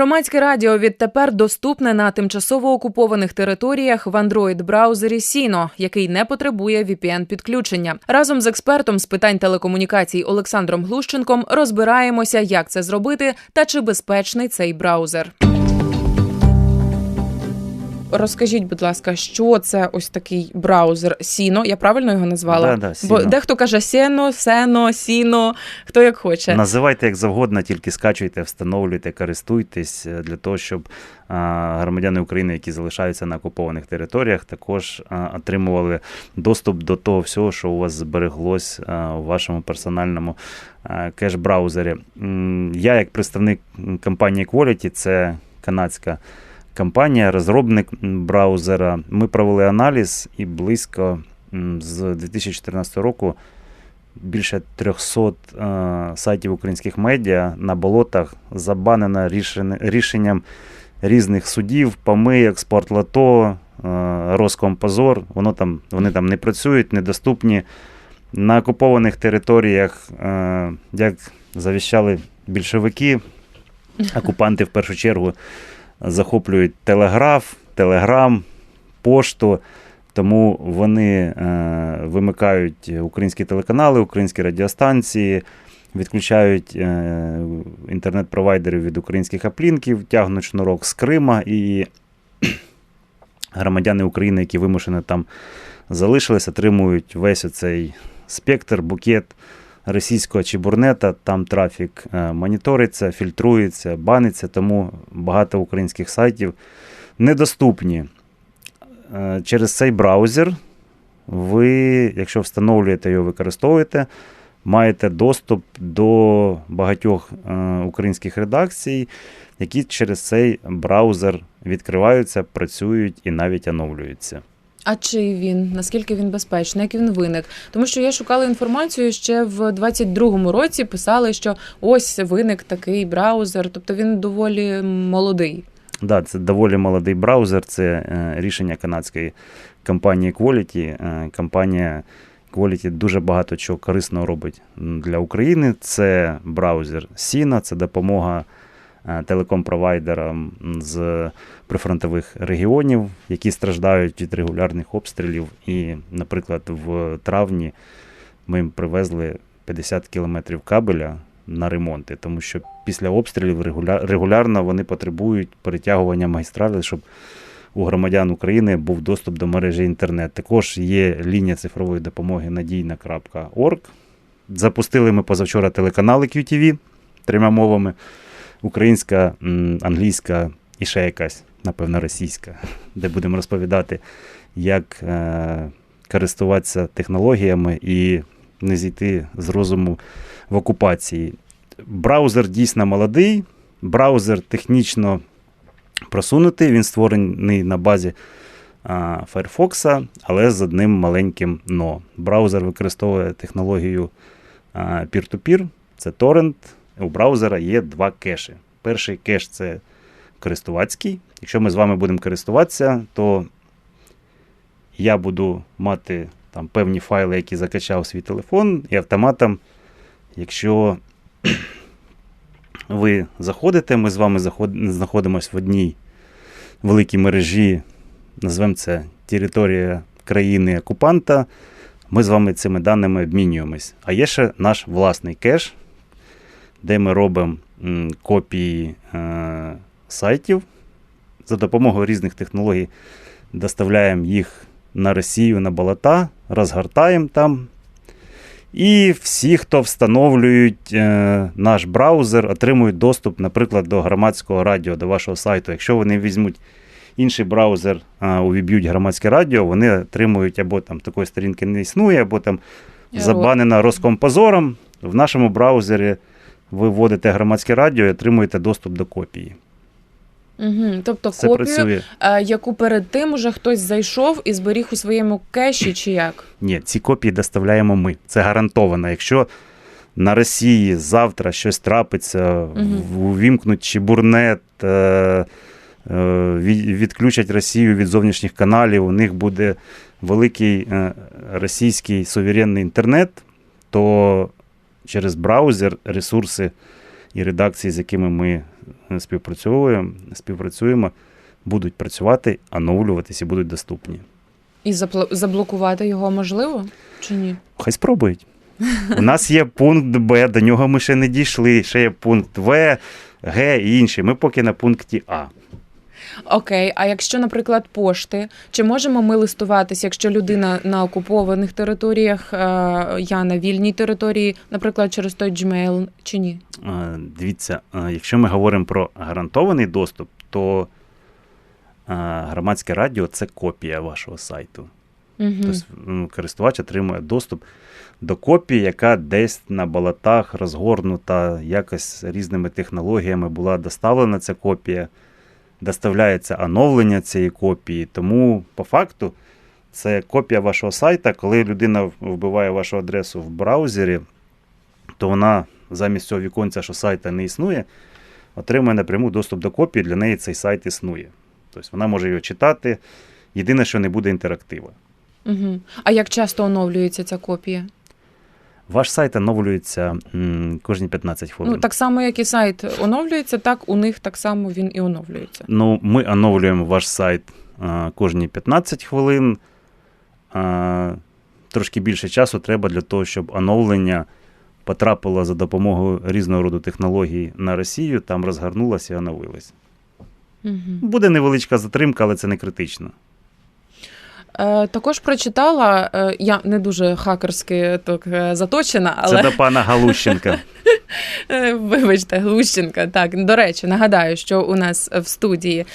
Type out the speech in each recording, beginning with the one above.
Громадське радіо відтепер доступне на тимчасово окупованих територіях в Android-браузері Сіно, який не потребує vpn підключення. Разом з експертом з питань телекомунікацій Олександром Глущенком розбираємося, як це зробити та чи безпечний цей браузер. Розкажіть, будь ласка, що це ось такий браузер Сіно? Я правильно його назвала? Да, да, Сіно. Бо дехто каже Сено, Сено, Сіно, хто як хоче. Називайте як завгодно, тільки скачуйте, встановлюйте, користуйтесь е, для того, щоб громадяни України, які залишаються на окупованих територіях, також отримували доступ до того всього, що у вас збереглось у вашому персональному кеш-браузері. Я, як представник компанії Quality, це канадська. Компанія, розробник браузера. Ми провели аналіз і близько з 2014 року більше 300 е, сайтів українських медіа на болотах забанено рішен- рішенням різних судів, помийок, спортлото, е, Роскомпозор. Воно там, вони там не працюють, недоступні. На окупованих територіях, е, як завіщали більшовики, окупанти в першу чергу захоплюють телеграф, телеграм, пошту. Тому вони е, вимикають українські телеканали, українські радіостанції, відключають е, інтернет-провайдерів від українських аплінків, тягнуть шнурок з Крима і громадяни України, які вимушено там залишились, отримують весь оцей спектр, букет російського чебурнета. Там трафік е, моніториться, фільтрується, баниться, тому багато українських сайтів недоступні. Е, Через цей браузер ви, якщо встановлюєте його, використовуєте, маєте доступ до багатьох е, українських редакцій, які через цей браузер відкриваються, працюють і навіть оновлюються. А чи він наскільки він безпечний, як він виник? Тому що я шукала інформацію ще в 22-му році. Писали, що ось виник такий браузер, тобто він доволі молодий. Да, це доволі молодий браузер. Це е, рішення канадської компанії Quality. Е, компанія Quality дуже багато чого корисного робить для України. Це браузер Sina, це допомога телеком-провайдерам з прифронтових регіонів, які страждають від регулярних обстрілів. І, наприклад, в травні ми їм привезли 50 кілометрів кабеля на ремонти, тому що після обстрілів регулярно вони потребують перетягування магістралей, щоб у громадян України був доступ до мережі інтернет. Також є лінія цифрової допомоги надійна.орг. Запустили ми позавчора телеканали QTV трьома мовами: українська, англійська і ще якась, напевно, російська, де будемо розповідати, як е, користуватися технологіями і не зійти з розуму в окупації. Браузер дійсно молодий, браузер технічно просунутий, він створений на базі Firefox, але з одним маленьким но. Браузер використовує технологію peer-to-peer, це торрент. У браузера є два кеші. Перший кеш це користувацький. Якщо ми з вами будемо користуватися, то я буду мати там певні файли, які закачав свій телефон, і автоматом, якщо ви заходите, ми з вами знаходимося в одній великій мережі, назвемо це територія країни окупанта. Ми з вами цими даними обмінюємось. А є ще наш власний кеш, де ми робимо копії е, сайтів за допомогою різних технологій, доставляємо їх на Росію, на болота, розгортаємо там. І всі, хто встановлюють е, наш браузер, отримують доступ, наприклад, до громадського радіо, до вашого сайту. Якщо вони візьмуть інший браузер, е, увіб'ють громадське радіо, вони отримують або там такої сторінки не існує, або там забанена Роскомпозором. В нашому браузері ви вводите громадське радіо і отримуєте доступ до копії. Угу. Тобто Це копію, працює. е, яку перед тим уже хтось зайшов і зберіг у своєму кеші, чи як? Ні, ці копії доставляємо ми. Це гарантовано. Якщо на Росії завтра щось трапиться, в- увімкнуть чебурнет, е, е, відключать Росію від зовнішніх каналів, у них буде великий російський суверенний інтернет, то через браузер ресурси і редакції, з якими ми співпрацюємо, співпрацюємо, будуть працювати, оновлюватись і будуть доступні. І запл- заблокувати його можливо чи ні? Хай спробують. У нас є пункт Б, до нього ми ще не дійшли. Ще є пункт В, Г і інші. Ми поки на пункті А. Окей, а якщо, наприклад, пошти, чи можемо ми листуватися, якщо людина на окупованих територіях, е, я на вільній території, наприклад, через той Gmail, чи ні? Е, Дивіться, е, якщо ми говоримо про гарантований доступ, то громадське радіо це копія вашого сайту. Угу. Тобто користувач отримує доступ до копії, яка десь на болотах розгорнута, якось різними технологіями була доставлена ця копія, доставляється оновлення цієї копії. Тому, по факту, це копія вашого сайта. Коли людина вбиває вашу адресу в браузері, то вона замість цього віконця, що сайта не існує, отримує напряму доступ до копії. Для неї цей сайт існує. Тобто вона може його читати. Єдине, що не буде інтерактива. Угу. А як часто оновлюється ця копія? Ваш сайт оновлюється кожні 15 хвилин. Ну, так само, як і сайт оновлюється, так у них так само він і оновлюється. Ну, ми оновлюємо ваш сайт кожні 15 хвилин. Трошки більше часу треба для того, щоб оновлення потрапило за допомогою різного роду технологій на Росію, там розгорнулося і оновилось. Угу. Буде невеличка затримка, але це не критично. Е, також прочитала, е, я не дуже хакерськи так е, заточена, але Це до пана Галущенка. Вибачте, Глущенка. Так, до речі, нагадаю, що у нас в студії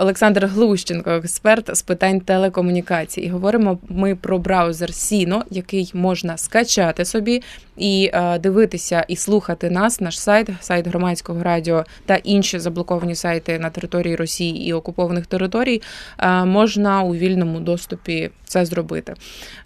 Олександр Глущенко, експерт з питань телекомунікацій. Говоримо ми про браузер Sino, який можна скачати собі і дивитися і слухати нас, наш сайт, сайт громадського радіо та інші заблоковані сайти на території Росії і окупованих територій. Можна у вільному доступі це зробити.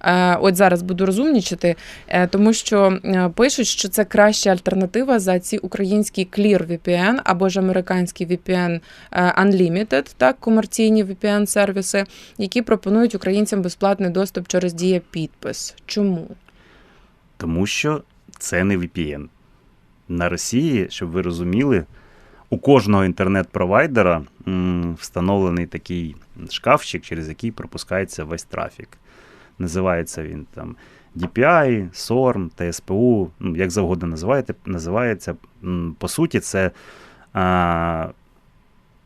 Е, От зараз буду розумнічати, е, тому що е, пишуть, що це краща альтернатива за ці українські Clear VPN або ж американські VPN Unlimited, так, комерційні VPN-сервіси, які пропонують українцям безплатний доступ через дієпідпис. Чому? Тому що це не VPN. На Росії, щоб ви розуміли, у кожного інтернет-провайдера встановлений такий шкафчик, через який пропускається весь трафік. Називається він там DPI, SORM, TSPU, ну, як завгодно називаєте, називається. По суті, це а,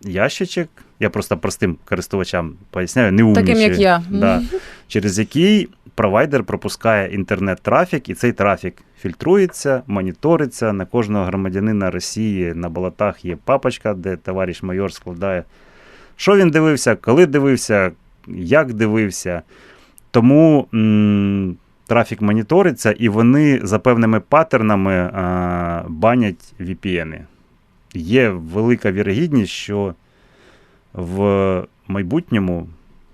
ящичок. Я просто простим користувачам поясняю, не Таким як я. Да, через який провайдер пропускає інтернет-трафік, і цей трафік фільтрується, моніториться. На кожного громадянина Росії на болотах є папочка, де товариш майор складає, що він дивився, коли дивився, як дивився. Тому м, трафік моніториться, і вони за певними паттернами а, банять VPN. Є велика вірогідність, що в майбутньому,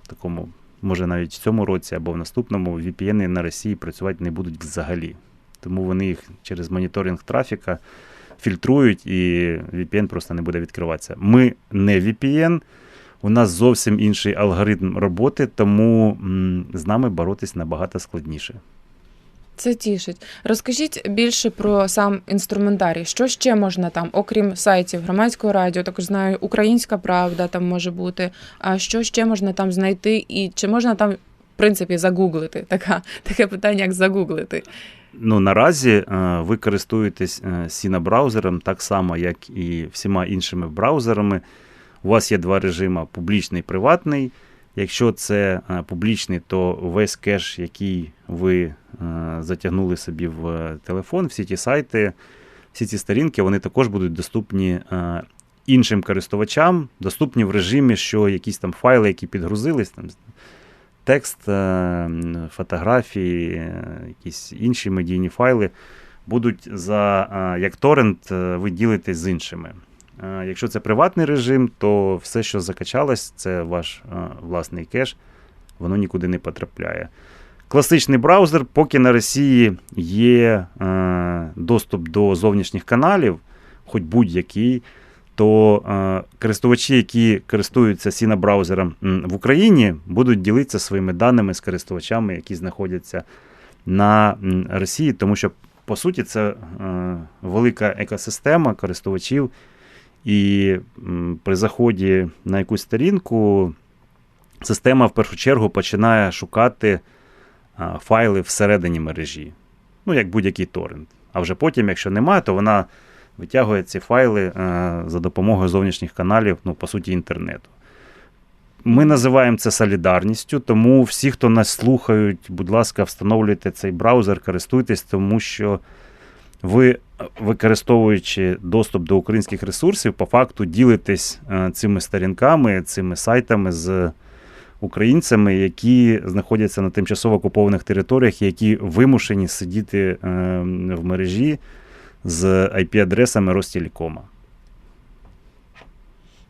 такому, може навіть в цьому році або в наступному, VPN на Росії працювати не будуть взагалі. Тому вони їх через моніторинг трафіка фільтрують, і VPN просто не буде відкриватися. Ми не VPN, у нас зовсім інший алгоритм роботи, тому з нами боротись набагато складніше. Це тішить. Розкажіть більше про сам інструментарій. Що ще можна там, окрім сайтів громадського радіо, також знаю, Українська Правда там може бути. А що ще можна там знайти, і чи можна там, в принципі, загуглити? Така, таке питання, як загуглити. Ну, наразі е, ви користуєтесь е, Sina браузером так само, як і всіма іншими браузерами. У вас є два режими: публічний і приватний. Якщо це е, публічний, то весь кеш, який ви е, затягнули собі в е, телефон, всі ті сайти, всі ці сторінки, вони також будуть доступні іншим користувачам, доступні в режимі, що якісь там файли, які підгрузились, там, текст, фотографії, якісь інші медійні файли будуть за як торрент ви ділитесь з іншими. Е, Якщо це приватний режим, то все, що закачалось, це ваш е, власний кеш, воно нікуди не потрапляє. Класичний браузер, поки на Росії є е, доступ до зовнішніх каналів, хоч будь-який, то користувачі, які користуються Sina браузером в Україні, будуть ділитися своїми даними з користувачами, які знаходяться на Росії, тому що, по суті, це велика екосистема користувачів. І при заході на якусь сторінку система в першу чергу починає шукати файли всередині мережі. Ну, як будь-який торрент. А вже потім, якщо немає, то вона витягує ці файли е, за допомогою зовнішніх каналів, ну, по суті, інтернету. Ми називаємо це солідарністю, тому всі, хто нас слухають, будь ласка, встановлюйте цей браузер, користуйтесь, тому що ви, використовуючи доступ до українських ресурсів, по факту ділитесь е, цими сторінками, цими сайтами з українцями, які знаходяться на тимчасово окупованих територіях, які вимушені сидіти е, в мережі з IP-адресами Ростелекома.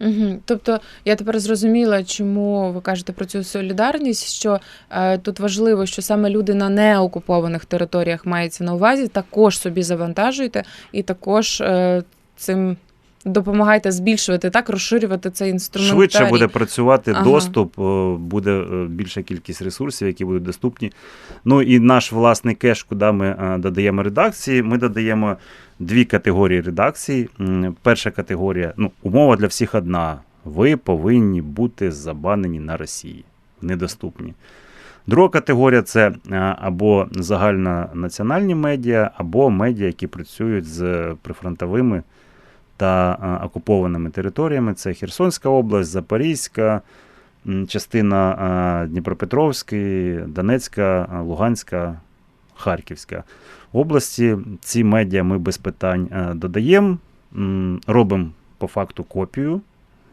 Угу. Тобто я тепер зрозуміла, чому ви кажете про цю солідарність, що е, тут важливо, що саме люди на неокупованих територіях мається на увазі, також собі завантажуєте і також е, цим допомагайте збільшувати так, розширювати цей інструментарій. Швидше буде працювати Ага. доступ, буде е, більша кількість ресурсів, які будуть доступні. Ну і наш власний кеш, куди ми е, додаємо редакції. Ми додаємо дві категорії редакцій. Перша категорія, ну, умова для всіх одна. Ви повинні бути забанені на Росії, недоступні. Друга категорія це е, або загальнонаціональні медіа, або медіа, які працюють з прифронтовими та е, окупованими територіями. Це Херсонська область, Запорізька, частина е, Дніпропетровської, Донецька, е, Луганська, Харківська області. Ці медіа ми без питань додаємо, робимо по факту копію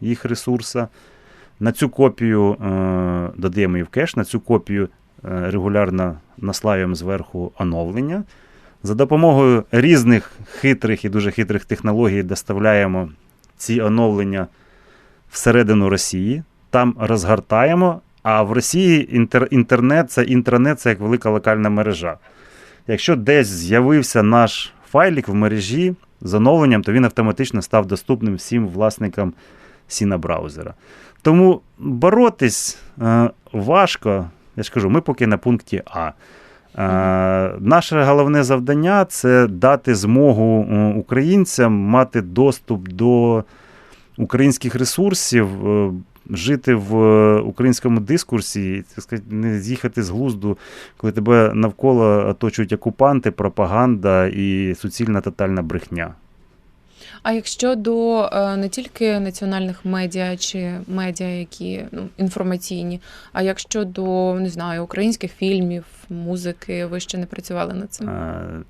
їх ресурса. На цю копію додаємо її в кеш, на цю копію регулярно наслаюємо зверху оновлення. За допомогою різних хитрих і дуже хитрих технологій доставляємо ці оновлення всередину Росії, там розгортаємо. А в Росії інтер, інтернет це інтранет це як велика локальна мережа. Якщо десь з'явився наш файлік в мережі з оновленням, то він автоматично став доступним всім власникам сіна браузера. Тому боротись е, важко. Я ж кажу, ми поки на пункті А. Е, Наше головне завдання це дати змогу українцям мати доступ до українських ресурсів, е, жити в е, українському дискурсі, так сказати, не з'їхати з глузду, коли тебе навколо оточують окупанти, пропаганда і суцільна тотальна брехня. А якщо до е, не тільки національних медіа чи медіа, які ну, інформаційні, а якщо до не знаю українських фільмів, музики, ви ще не працювали над цим? Е,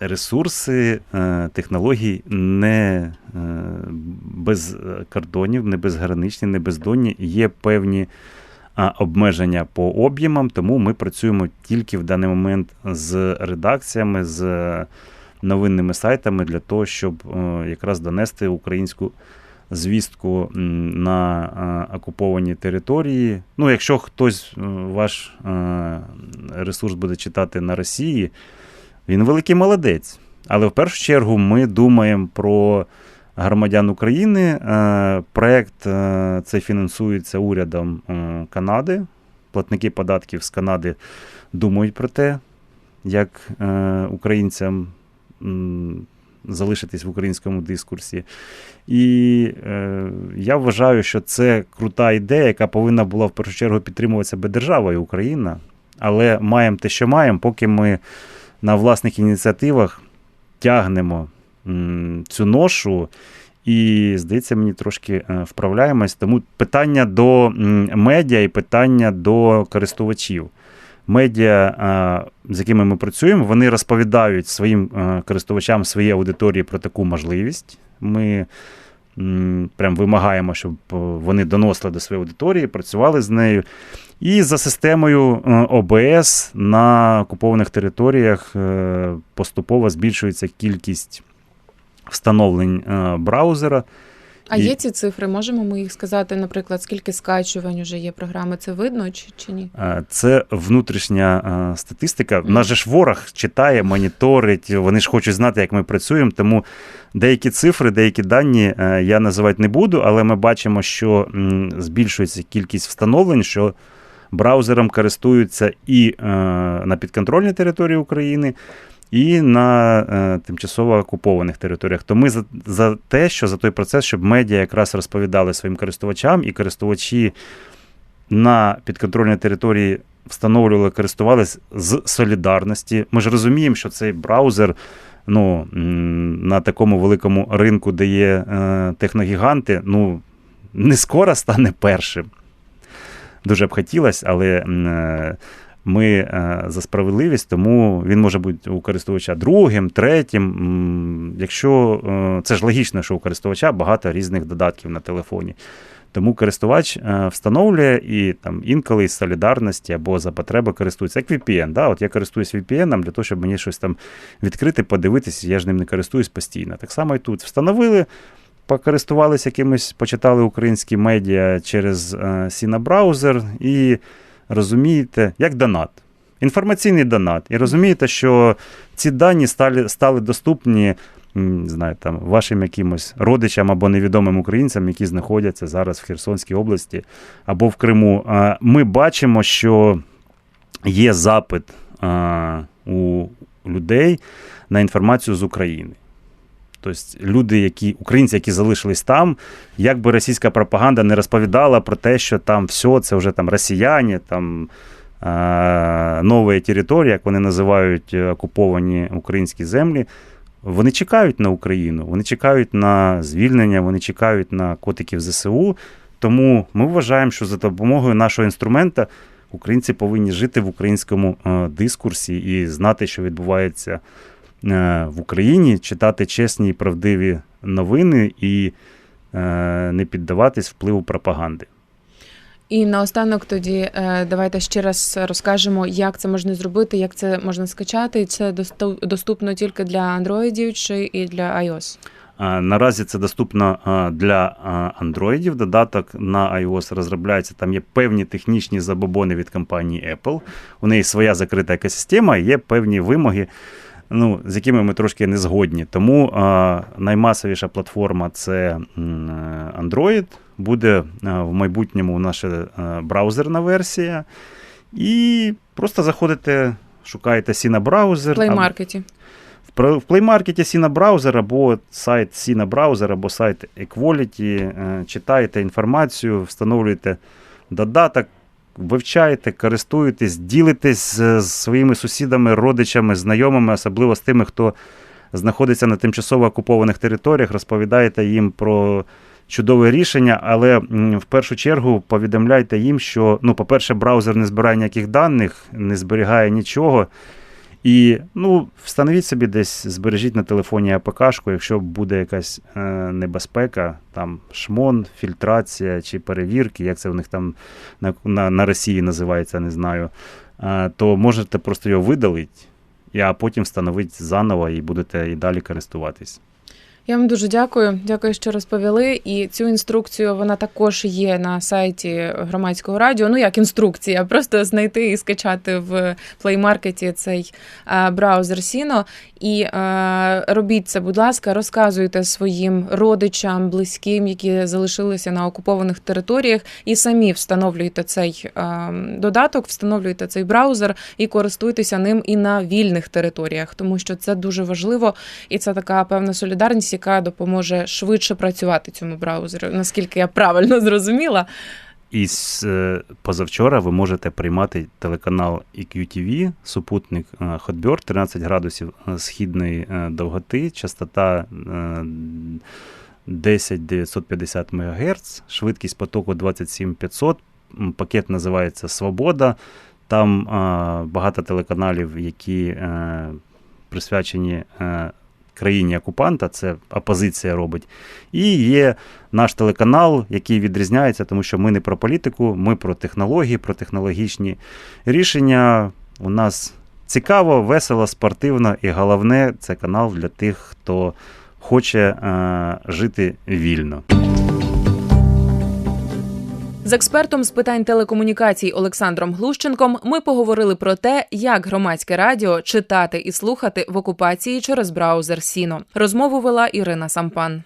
Ресурси, е, технології не без кордонів, не безграничні, не бездонні. Є певні обмеження по об'ємам, тому ми працюємо тільки в даний момент з редакціями, з новинними сайтами для того, щоб е, якраз донести українську звістку на е, окуповані території. Ну, якщо хтось е, ваш ресурс буде читати на Росії, він великий молодець. Але в першу чергу ми думаємо про громадян України. Проект е, цей фінансується урядом Канади. Платники податків з Канади думають про те, як українцям залишитись в українському дискурсі. І е, я вважаю, що це крута ідея, яка повинна була в першу чергу підтримуватися би державою Україна. Але маємо те, що маємо, поки ми на власних ініціативах тягнемо м, цю ношу. І, здається, мені трошки е, вправляємось. Тому питання до медіа і питання до користувачів. Медіа, е, з якими ми працюємо, вони розповідають своїм е, користувачам своїй аудиторії про таку можливість. Ми прям вимагаємо, щоб е, вони доносили до своєї аудиторії, працювали з нею. І за системою ОБС на окупованих територіях поступово збільшується кількість встановлень браузера. А і- є ці цифри? Можемо ми їх сказати, наприклад, скільки скачувань вже є програми? Це видно чи, чи ні? Е, Це внутрішня е, статистика. Мгм. Наш же ж ворог читає, моніторить, вони ж хочуть знати, як ми працюємо. Тому деякі цифри, деякі дані е, я називати не буду, але ми бачимо, що збільшується кількість встановлень, що браузером користуються і е, на підконтрольній території України, і на е, тимчасово окупованих територіях. То ми за, за те, що за той процес, щоб медіа якраз розповідали своїм користувачам, і користувачі на підконтрольній території встановлювали, користувалися з солідарності. Ми ж розуміємо, що цей браузер. Ну, на такому великому ринку, де є е, техногіганти, ну, не скоро стане першим. Дуже б хотілося, але е, ми е, за справедливість, тому він може бути у користувача другим, третім. Якщо е, це ж логічно, що у користувача багато різних додатків на телефоні. Тому користувач е, встановлює і там інколи із солідарності або за потреби користується. Як VPN. Да? От я користуюсь VPN для того, щоб мені щось там відкрити, подивитися, я ж ним не користуюсь постійно. Так само і тут встановили, покористувалися якимось, почитали українські медіа через Sina браузер і розумієте, як донат. Інформаційний донат. І розумієте, що ці дані стали, стали доступні знаю, там, вашим якимось родичам або невідомим українцям, які знаходяться зараз в Херсонській області або в Криму. Ми бачимо, що є запит у людей на інформацію з України. Тобто люди, які, українці, які залишились там, як би російська пропаганда не розповідала про те, що там все, це вже там росіяни, там а, нові території, як вони називають е, окуповані українські землі. Вони чекають на Україну, вони чекають на звільнення, вони чекають на котиків ЗСУ. Тому ми вважаємо, що за допомогою нашого інструмента українці повинні жити в українському е, дискурсі і знати, що відбувається е, в Україні, читати чесні і правдиві новини і е, не піддаватись впливу пропаганди. І наостанок тоді е, давайте ще раз розкажемо, як це можна зробити, як це можна скачати. І Це доступно тільки для андроїдів чи і для iOS. Наразі це доступно для андроїдів. Додаток на iOS розробляється. Там є певні технічні забобони від компанії Apple. У неї своя закрита екосистема, є певні вимоги, ну, з якими ми трошки не згодні. Тому а, наймасовіша платформа це Android. Буде а, в майбутньому наша а, браузерна версія. І просто заходите, шукаєте Sina браузер. В Play Market. В Market Sina браузер або сайт Sina браузер, або сайт Equality, е, читаєте інформацію, встановлюєте додаток, вивчаєте, користуєтесь, ділитесь з своїми сусідами, родичами, знайомими, особливо з тими, хто знаходиться на тимчасово окупованих територіях, розповідаєте їм про чудове рішення, але в першу чергу повідомляйте їм, що, ну, по-перше, браузер не збирає ніяких даних, не зберігає нічого. І ну, встановіть собі десь, збережіть на телефоні АПКшку, якщо буде якась е, небезпека, там шмон, фільтрація чи перевірки, як це в них там на, на, на Росії називається, не знаю, е, то можете просто його видалити, а потім встановити заново і будете і далі користуватись. Я вам дуже дякую. Дякую, що розповіли. І цю інструкцію вона також є на сайті громадського радіо. Ну як інструкція, просто знайти і скачати в Market цей е, браузер Sino. І е, робіть це, будь ласка, розказуйте своїм родичам, близьким, які залишилися на окупованих територіях, і самі встановлюйте цей е, додаток, встановлюйте цей браузер і користуйтеся ним і на вільних територіях, тому що це дуже важливо, і це така певна солідарність, яка допоможе швидше працювати цьому браузеру. Наскільки я правильно зрозуміла. І е, позавчора ви можете приймати телеканал EQTV, супутник е, Hotbird, 13 градусів е, східної довготи, частота е, 10950 МГц, швидкість потоку 27500, пакет називається Свобода. Там багато телеканалів, які присвячені країні окупанта, це опозиція робить. І є наш телеканал, який відрізняється, тому що ми не про політику, ми про технології, про технологічні рішення. У нас цікаво, весело, спортивно, і головне, це канал для тих, хто хоче е, жити вільно. З експертом з питань телекомунікацій Олександром Глущенком ми поговорили про те, як громадське радіо читати і слухати в окупації через браузер Сіно. Розмову вела Ірина Сампан.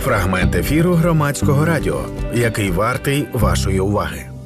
Фрагмент ефіру громадського радіо, який вартий вашої уваги.